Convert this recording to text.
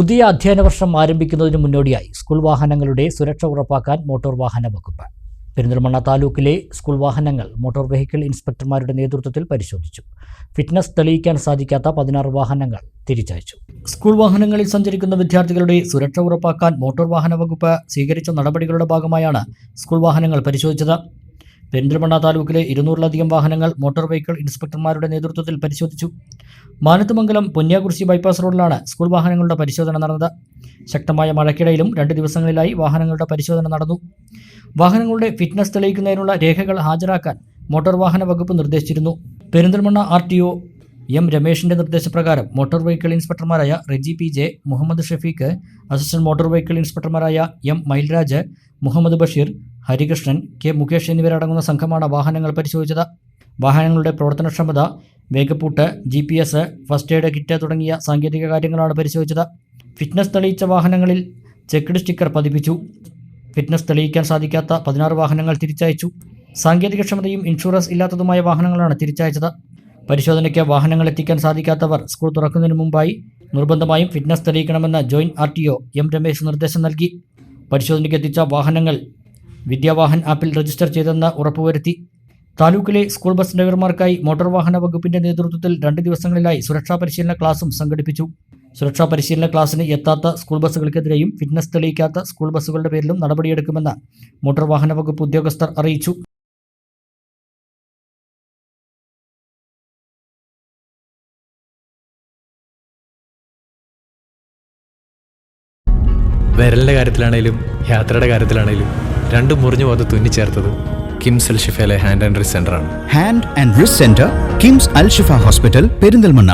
പുതിയ അധ്യയന വർഷം ആരംഭിക്കുന്നതിന് മുന്നോടിയായി സ്കൂൾ വാഹനങ്ങളുടെ സുരക്ഷ ഉറപ്പാക്കാൻ മോട്ടോർ വാഹന വകുപ്പ്. പെരിന്തൽമണ്ണ താലൂക്കിലെ സ്കൂൾ വാഹനങ്ങൾ മോട്ടോർ വെഹിക്കിൾ ഇൻസ്പെക്ടർമാരുടെ നേതൃത്വത്തിൽ പരിശോധിച്ചു. ഫിറ്റ്നസ് തെളിയിക്കാൻ സാധിക്കാത്ത പതിനാറ് വാഹനങ്ങൾ തിരിച്ചയച്ചു. സ്കൂൾ വാഹനങ്ങളിൽ സഞ്ചരിക്കുന്ന വിദ്യാർത്ഥികളുടെ സുരക്ഷ ഉറപ്പാക്കാൻ മോട്ടോർ വാഹന വകുപ്പ് സ്വീകരിച്ച നടപടികളുടെ ഭാഗമായാണ് സ്കൂൾ വാഹനങ്ങൾ പരിശോധിച്ചത്. പെരിന്തൽമണ്ണ താലൂക്കിലെ ഇരുന്നൂറിലധികം വാഹനങ്ങൾ മോട്ടോർ വെഹിക്കിൾ ഇൻസ്പെക്ടർമാരുടെ നേതൃത്വത്തിൽ പരിശോധിച്ചു. മാനത്തുമംഗലം പൊന്നിയാകുറിശി ബൈപ്പാസ് റോഡിലാണ് സ്കൂൾ വാഹനങ്ങളുടെ പരിശോധന നടന്നത്. ശക്തമായ മഴക്കിടയിലും രണ്ട് ദിവസങ്ങളിലായി വാഹനങ്ങളുടെ പരിശോധന നടന്നു. വാഹനങ്ങളുടെ ഫിറ്റ്നസ് തെളിയിക്കുന്നതിനുള്ള രേഖകൾ ഹാജരാക്കാൻ മോട്ടോർ വാഹന വകുപ്പ് നിർദ്ദേശിച്ചിരുന്നു. Perinthalmanna R T O M രമേഷിന്റെ നിർദ്ദേശപ്രകാരം motor vehicle ഇൻസ്പെക്ടർമാരായ Reji P J Muhammad Shafeeq assistant motor vehicle ഇൻസ്പെക്ടർമാരായ M Mylraj Muhammad Basheer Harikrishnan K Mukesh എന്നിവരടങ്ങുന്ന സംഘമാണ് വാഹനങ്ങൾ പരിശോധിച്ചത്. വാഹനങ്ങളുടെ പ്രവർത്തനക്ഷമത വേഗപ്പൂട്ട് G P S first aid kit തുടങ്ങിയ സാങ്കേതിക കാര്യങ്ങളാണ് പരിശോധിച്ചത്. ഫിറ്റ്നസ് തെളിയിച്ച വാഹനങ്ങളിൽ ചെക്ക്ഡ് സ്റ്റിക്കർ പതിപ്പിച്ചു. ഫിറ്റ്നസ് തെളിയിക്കാൻ സാധിക്കാത്ത പതിനാറ് വാഹനങ്ങൾ തിരിച്ചയച്ചു. സാങ്കേതികക്ഷമതയും ഇൻഷുറൻസ് ഇല്ലാത്തതുമായ വാഹനങ്ങളാണ് തിരിച്ചയച്ചത്. പരിശോധനയ്ക്ക് വാഹനങ്ങൾ എത്തിക്കാൻ സാധിക്കാത്തവർ സ്കൂൾ തുറക്കുന്നതിന് മുമ്പായി നിർബന്ധമായും fitness തെളിയിക്കണമെന്ന് joint R T O M Ramesh നിർദ്ദേശം നൽകി. പരിശോധനയ്ക്ക് എത്തിച്ച വാഹനങ്ങൾ വിദ്യാവാഹൻ ആപ്പിൽ രജിസ്റ്റർ ചെയ്തെന്ന് ഉറപ്പുവരുത്തി. താലൂക്കിലെ സ്കൂൾ ബസ് ഡ്രൈവർമാർക്കായി മോട്ടോർ വാഹന വകുപ്പിന്റെ നേതൃത്വത്തിൽ രണ്ട് ദിവസങ്ങളിലായി സുരക്ഷാ പരിശീലന ക്ലാസും സംഘടിപ്പിച്ചു. സുരക്ഷാ പരിശീലന ക്ലാസ്സിന് എത്താത്ത സ്കൂൾ ബസ്സുകൾക്കെതിരെയും ഫിറ്റ്നസ് തെളിയിക്കാത്ത സ്കൂൾ ബസ്സുകളുടെ പേരിലും നടപടിയെടുക്കുമെന്ന് മോട്ടോർ വാഹന വകുപ്പ് ഉദ്യോഗസ്ഥർ അറിയിച്ചു. വിരലിന്റെ കാര്യത്തിലാണെങ്കിലും യാത്രയുടെ കാര്യത്തിലാണേലും രണ്ടും മുറിഞ്ഞു പോകാതെ തുന്നിച്ചേർത്തത് കിംസ് അൽ ഷിഫയിലെ ഹാൻഡ് ആൻഡ് റിസ് ആണ്. Hand and wrist centre KIMS Al Shifa hospital Perinthalmanna